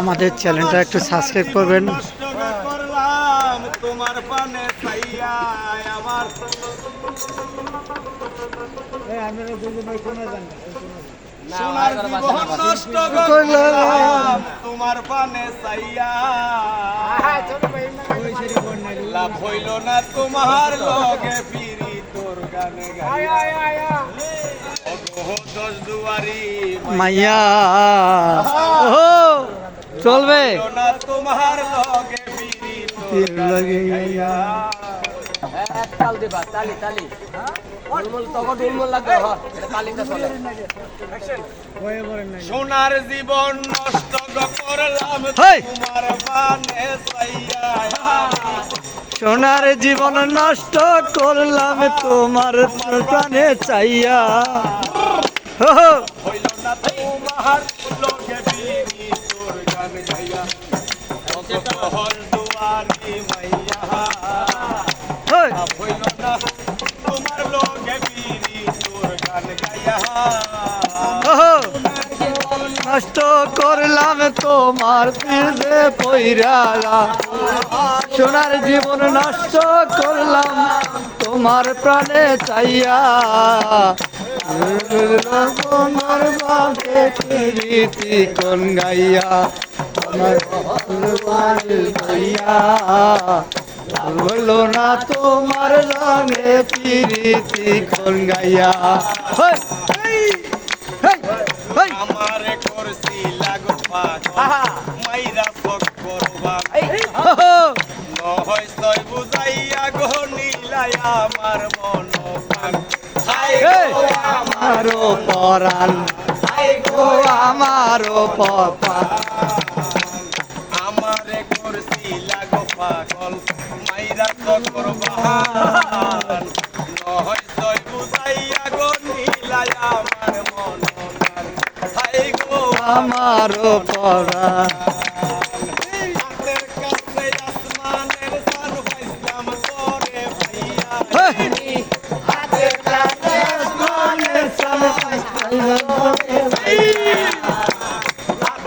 আমাদের চ্যানেলটা একটু সাবস্ক্রাইব করবেন। নষ্ট করলাম তোমার পানে চাইয়া আমার সোনার জীবন নষ্ট করলাম তোমার পানে চাইয়া লাভ হইল না তোমার লগে ফিরি তোর গানে দুয়ারি মাইয়া। ও চলবে। তোমার লগে ফিরি তোর গানে গাইয়া। এক তাল দিবা তালি তালি। ডুলমুল তখন ডুলমুল লাগবে হ। এটা তালিটা চলে। সোনার জীবন নষ্ট করলাম! তোমার সোনার জীবন নষ্ট করলাম তোমার প্রাণে চাইয়া। নষ্ট করলাম তোমার পিছে পইরা সোনার জীবন নষ্ট করলাম তোমার প্রাণে চাইয়া। তোমার বাপে রীতি কোন গাইয়া আমার গাইয়া বলো না তোমার রঙে প্রীতি কোন গাইয়া! আমারে করছি লাগো মাইরা ফক করবা! নহয় তই বুঝাইয়া গো নীলাই আমার মন! গো আমারও পরাণ ও আমারও পপা আমারে করছি লাগো পাগল মাইরা তো করবান নহয় তই বুঝাইয়া গো নীলাই আমার মন হাই গো আমারও পরাণ।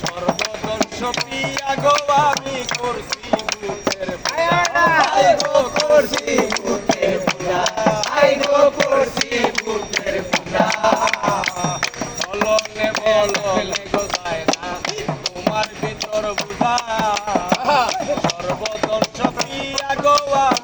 সর্বদর্শ পিয়া গো আমি করছি পূজা আই গো পিয়া